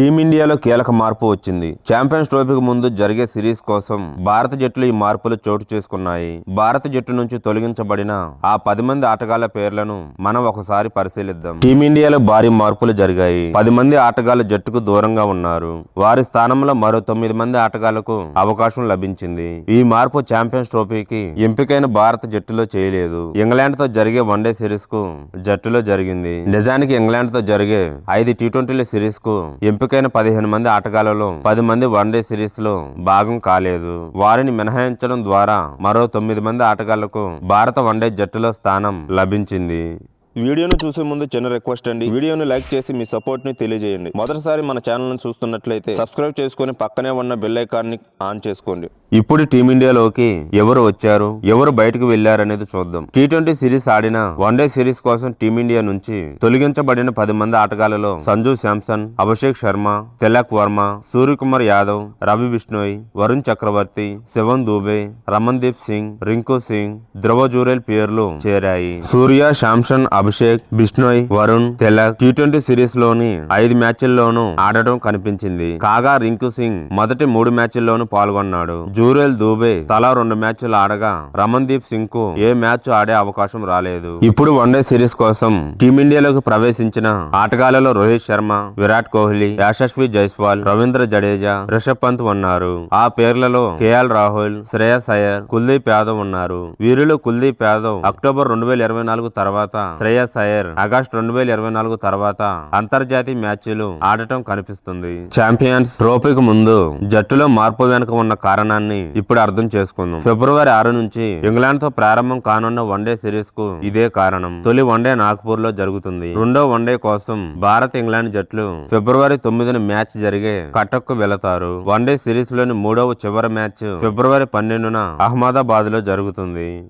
టీమిండియాలో కీలక మార్పు వచ్చింది. ఛాంపియన్స్ ట్రోఫీకి ముందు జరిగే సిరీస్ కోసం భారత జట్లు ఈ మార్పులు చోటు చేసుకున్నాయి. భారత జట్టు నుంచి తొలగించబడిన ఆ పది మంది ఆటగాళ్ళ పేర్లను మనం ఒకసారి పరిశీలిద్దాం. టీమిండియాలో భారీ మార్పులు జరిగాయి. పది మంది ఆటగాళ్ళు జట్టుకు దూరంగా ఉన్నారు. వారి స్థానంలో మరో తొమ్మిది మంది ఆటగాళ్ళకు అవకాశం లభించింది. ఈ మార్పు ఛాంపియన్స్ ట్రోఫీకి ఎంపికైన భారత జట్టులో చేయలేదు. ఇంగ్లాండ్తో జరిగే వన్డే సిరీస్కు జట్టులో జరిగింది. నిజానికి ఇంగ్లాండ్తో జరిగే ఐదు టీ ట్వంటీల సిరీస్కు ఎంపిక చురుకైన పదిహేను మంది ఆటగాళ్ళలో పది మంది వన్డే సిరీస్లో భాగం కాలేదు. వారిని మినహాయించడం ద్వారా మరో తొమ్మిది మంది ఆటగాళ్ళకు భారత వన్డే జట్టులో స్థానం లభించింది. వీడియోను చూసే ముందు చిన్న రిక్వెస్ట్ అండి. వీడియోను లైక్ చేసి మీ సపోర్ట్ని తెలియజేయండి. మొదటిసారి మన ఛానల్ను చూస్తున్నట్లయితే సబ్స్క్రైబ్ చేసుకుని పక్కనే ఉన్న బెల్ ఐకాన్ని ఆన్ చేసుకోండి. ఇప్పుడు టీమిండియాలోకి ఎవరు వచ్చారు ఎవరు బయటకు వెళ్ళారనేది చూద్దాం. టీ ట్వంటీ సిరీస్ ఆడిన వన్డే సిరీస్ కోసం టీమిండియా నుంచి తొలగించబడిన పది మంది ఆటగాళ్ళలో సంజు శాంసన్ అభిషేక్ శర్మ తిలక్ వర్మ సూర్యకుమార్ యాదవ్ రవి బిష్ణోయ్ వరుణ్ చక్రవర్తి శివన్ దూబే రమన్దీప్ సింగ్ రింకు సింగ్ ధ్రువ జూరేల్ పేర్లు చేరాయి. సూర్య శాంసన్ అభిషేక్ బిష్ణోయ్ వరుణ్ తిలక్ టీ ట్వంటీ సిరీస్లోని ఐదు మ్యాచ్ల్లోనూ ఆడటం కనిపించింది. కాగా రింకు సింగ్ మొదటి మూడు మ్యాచ్ల్లోనూ పాల్గొన్నాడు. జూరేల్ దూబే తలా రెండు మ్యాచ్లు ఆడగా రమన్దీప్ సింగ్కు ఏ మ్యాచ్ ఆడే అవకాశం రాలేదు. ఇప్పుడు వన్డే సిరీస్ కోసం టీమిండియాలోకి ప్రవేశించిన ఆటగాళ్ళలో రోహిత్ శర్మ విరాట్ కోహ్లీ యశస్వి జైస్వాల్ రవీంద్ర జడేజా రిషబ్ పంత్ ఉన్నారు. ఆ పేర్లలో కేఎల్ రాహుల్ శ్రేయస్ అయ్యర్ కుల్దీప్ యాదవ్ ఉన్నారు. వీరిలో కుల్దీప్ యాదవ్ అక్టోబర్ రెండు వేల ఇరవై నాలుగు తర్వాత శ్రేయస్ అయ్యర్ ఆగస్టు రెండు వేల ఇరవై నాలుగు తర్వాత అంతర్జాతీయ మ్యాచ్లు ఆడటం కనిపిస్తుంది. ఛాంపియన్స్ ట్రోఫీకి ముందు జట్టులో మార్పు వెనుక ఉన్న కారణాన్ని ఇప్పుడు అర్థం చేసుకుందాం. ఫిబ్రవరి ఆరు నుంచి ఇంగ్లాండ్తో ప్రారంభం కానున్న వన్డే సిరీస్కు ఇదే కారణం. తొలి వన్డే నాగ్పూర్లో జరుగుతుంది. రెండో వన్డే కోసం భారత్ ఇంగ్లాండ్ జట్లు ఫిబ్రవరి తొమ్మిదిన మ్యాచ్ జరిగే కటక్కు వెళతారు. వన్డే సిరీస్లోని మూడవ చివరి మ్యాచ్ ఫిబ్రవరి పన్నెండున అహ్మదాబాద్లో జరుగుతుంది.